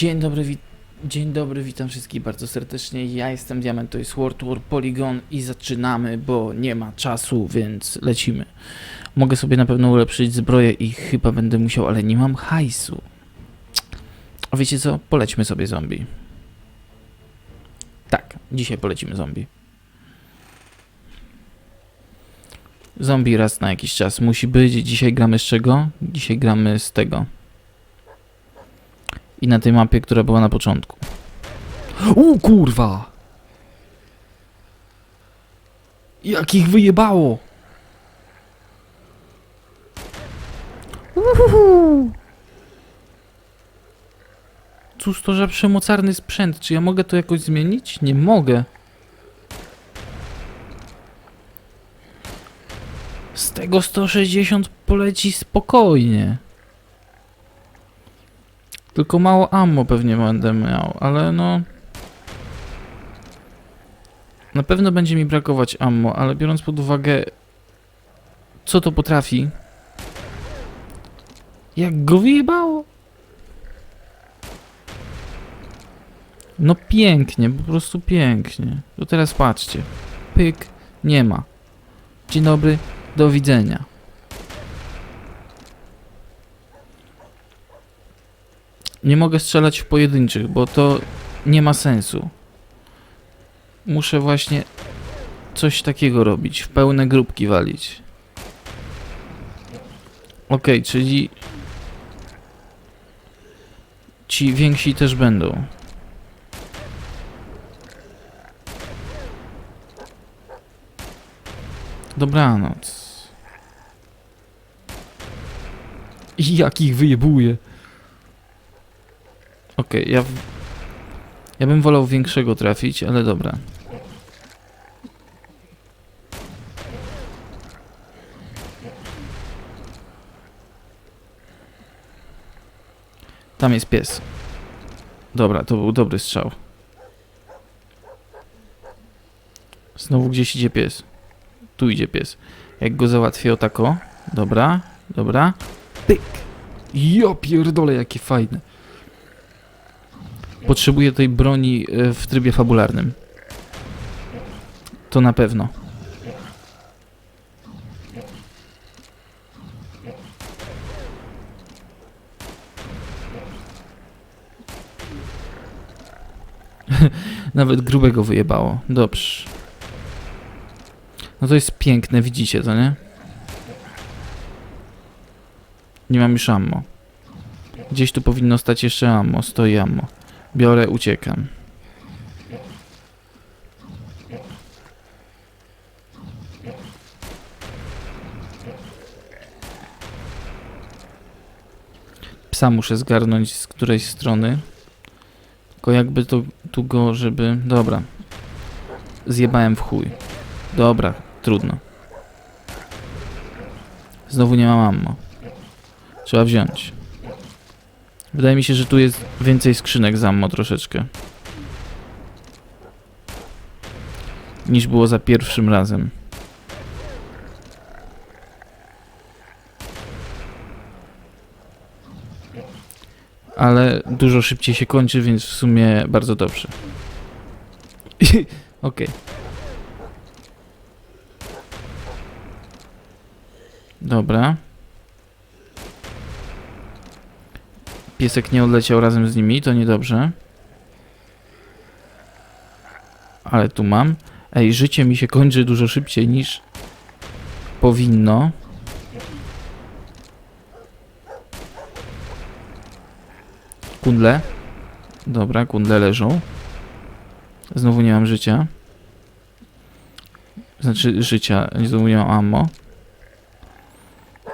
Dzień dobry, dzień dobry, witam wszystkich bardzo serdecznie. Ja jestem Diament, to jest World War Polygon i zaczynamy, bo nie ma czasu, więc lecimy. Mogę sobie na pewno ulepszyć zbroję i chyba będę musiał, ale nie mam hajsu. A wiecie co? Polećmy sobie zombie. Tak, dzisiaj polecimy zombie. Zombie raz na jakiś czas musi być. Dzisiaj gramy z czego? Dzisiaj gramy z tego. I na tej mapie, która była na początku. U kurwa! Jak ich wyjebało! Uhuhu. Cóż to za przemocarny sprzęt? Czy ja mogę to jakoś zmienić? Nie mogę. Z tego 160 poleci spokojnie. Tylko mało ammo pewnie będę miał, ale no... Na pewno będzie mi brakować ammo, ale biorąc pod uwagę co to potrafi, jak go wyjebało. No pięknie, po prostu pięknie. To teraz patrzcie. Pyk, nie ma. Dzień dobry, do widzenia. Nie mogę strzelać w pojedynczych, bo to nie ma sensu. Muszę właśnie coś takiego robić, w pełne grupki walić. Okej, czyli ci więksi też będą. Dobranoc. I jak ich wyjebuje. Okej, ja... w- Ja bym wolał większego trafić, ale dobra. Tam jest pies. Dobra, to był dobry strzał. Znowu gdzieś idzie pies. Tu idzie pies. Jak go załatwię o tako. Dobra, dobra. Pyk. Ja pierdolę, jakie fajne. Potrzebuję tej broni e, w trybie fabularnym. To na pewno. Nawet grubego wyjebało. Dobrze. No to jest piękne, widzicie to, nie? Nie mam już ammo. Gdzieś tu powinno stać jeszcze ammo. Stoi ammo. Biorę, uciekam. Psa muszę zgarnąć z którejś strony. Tylko jakby to tu go, żeby... Dobra. Zjebałem w chuj. Dobra, trudno. Znowu nie mam ammo. Trzeba wziąć. Wydaje mi się, że tu jest więcej skrzynek z ammo troszeczkę. Niż było za pierwszym razem. Ale dużo szybciej się kończy, więc w sumie bardzo dobrze. Okej. Dobra. Piesek nie odleciał razem z nimi, to niedobrze. Ale tu mam. Ej, życie mi się kończy dużo szybciej niż powinno. Kundle. Dobra, kundle leżą. Znowu nie mam życia. Znaczy życia, znowu nie mam ammo.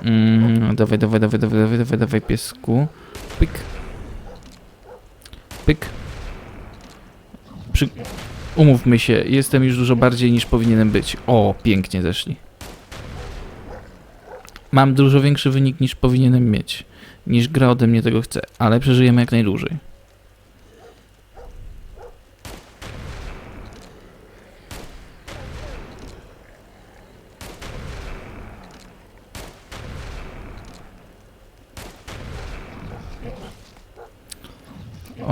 Mm, dawaj, dawaj, dawaj, dawaj, dawaj, dawaj, dawaj, piesku. Pyk. Pyk. Przy... Umówmy się, jestem już dużo bardziej niż powinienem być. O, pięknie zeszli. Mam dużo większy wynik niż powinienem mieć. Niż gra ode mnie tego chce, ale przeżyjemy jak najdłużej.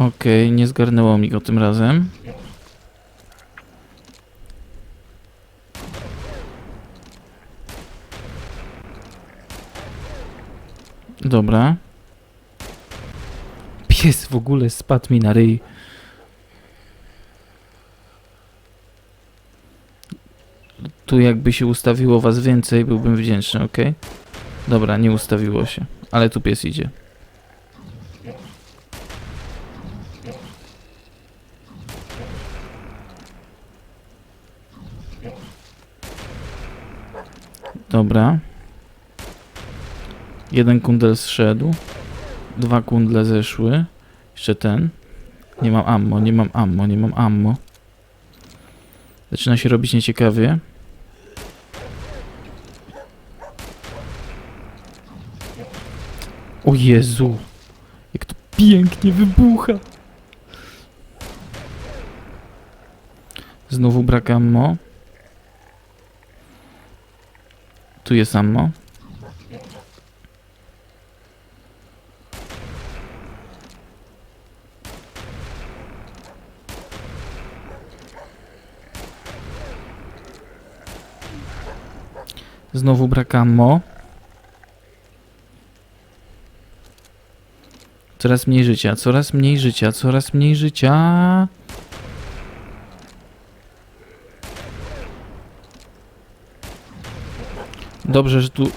Okej, nie zgarnęło mi go tym razem. Dobra. Pies w ogóle spadł mi na ryj. Tu jakby się ustawiło was więcej, byłbym wdzięczny, ok? Dobra, nie ustawiło się, ale tu pies idzie. Dobra. Jeden kundel zszedł. Dwa kundle zeszły. Jeszcze ten. Nie mam ammo, nie mam ammo, nie mam ammo. Zaczyna się robić nieciekawie. O Jezu! Jak to pięknie wybucha! Znowu brak ammo. Tu jest ammo. Znowu brak ammo. Coraz mniej życia, coraz mniej życia, coraz mniej życia. Dobrze, że tu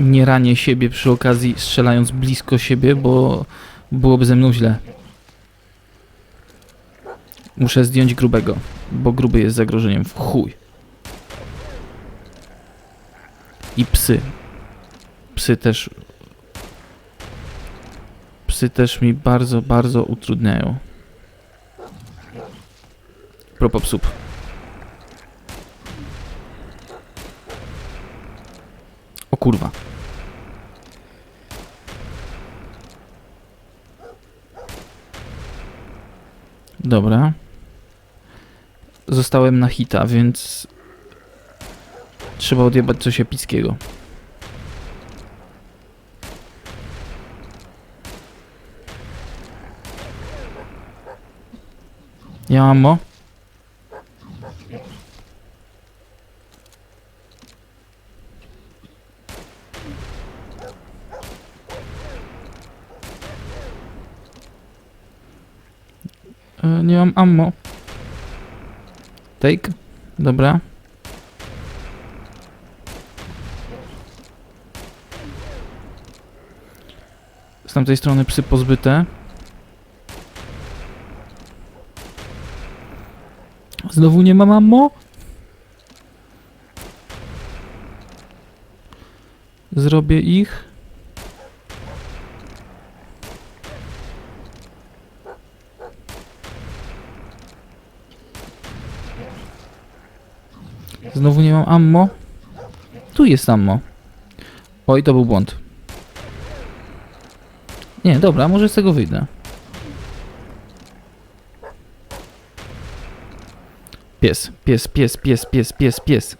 nie ranię siebie przy okazji strzelając blisko siebie, bo byłoby ze mną źle. Muszę zdjąć grubego, bo gruby jest zagrożeniem w chuj. I psy. Psy też. Psy też mi bardzo, bardzo utrudniają. Propos psów. Kurwa. Dobra. Zostałem na hita, więc trzeba odjebać coś epickiego. Ja mam ammo? E, nie mam ammo. Take. Dobra. Z tamtej strony psy pozbyte. Znowu nie mam ammo? Zrobię ich. Znowu nie mam ammo. Tu jest ammo. Oj, to był błąd. Nie, dobra, może z tego wyjdę. Pies, pies, pies, pies, pies, pies, pies.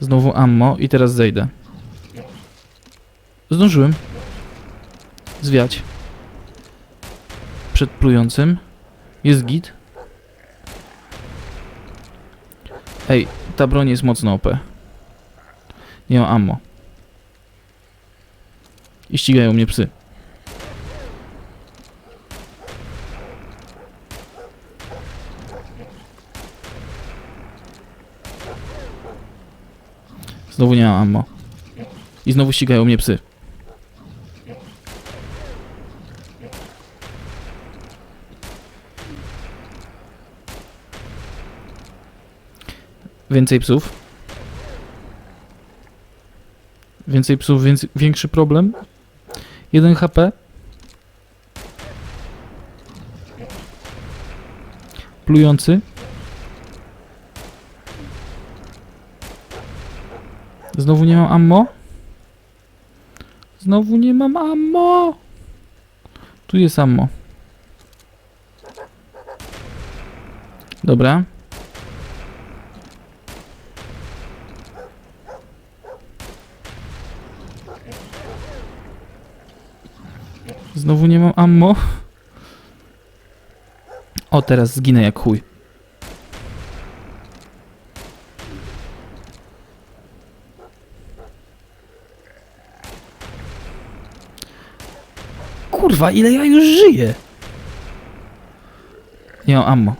Znowu ammo i teraz zejdę. Zdążyłem. Zwiać. Przed plującym. Jest git. Ej, ta broń jest mocno OP. Nie mam ammo. I ścigają mnie psy. Znowu nie mam ammo. I znowu ścigają mnie psy. Więcej psów. Więcej psów, więc większy problem. 1 HP. Plujący. Znowu nie mam ammo. Znowu nie mam ammo. Tu jest ammo. Dobra. Znowu nie mam ammo. O, teraz zginę jak chuj. Kurwa, ile ja już żyję? Nie mam ammo.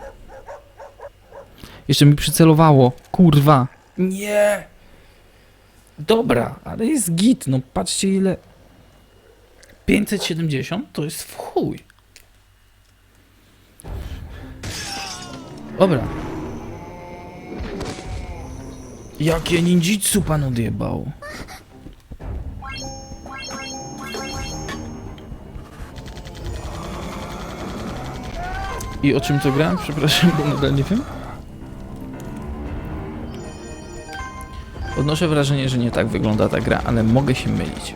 Jeszcze mi przycelowało. Kurwa. Nie. Dobra, ale jest git. No patrzcie ile... 570 to jest w chuj. Dobra. Jakie ninjitsu pan odjebał. I o czym to gra? Przepraszam, bo nadal nie wiem. Odnoszę wrażenie, że nie tak wygląda ta gra, ale mogę się mylić.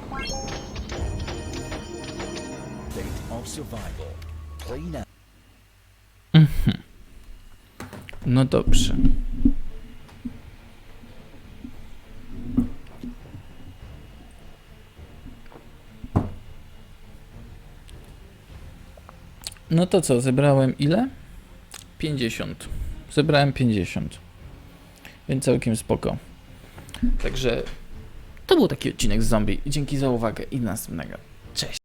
No dobrze. No to co, zebrałem ile? 50. Zebrałem 50. Więc całkiem spoko. Także to był taki odcinek z zombie. Dzięki za uwagę i do następnego. Cześć.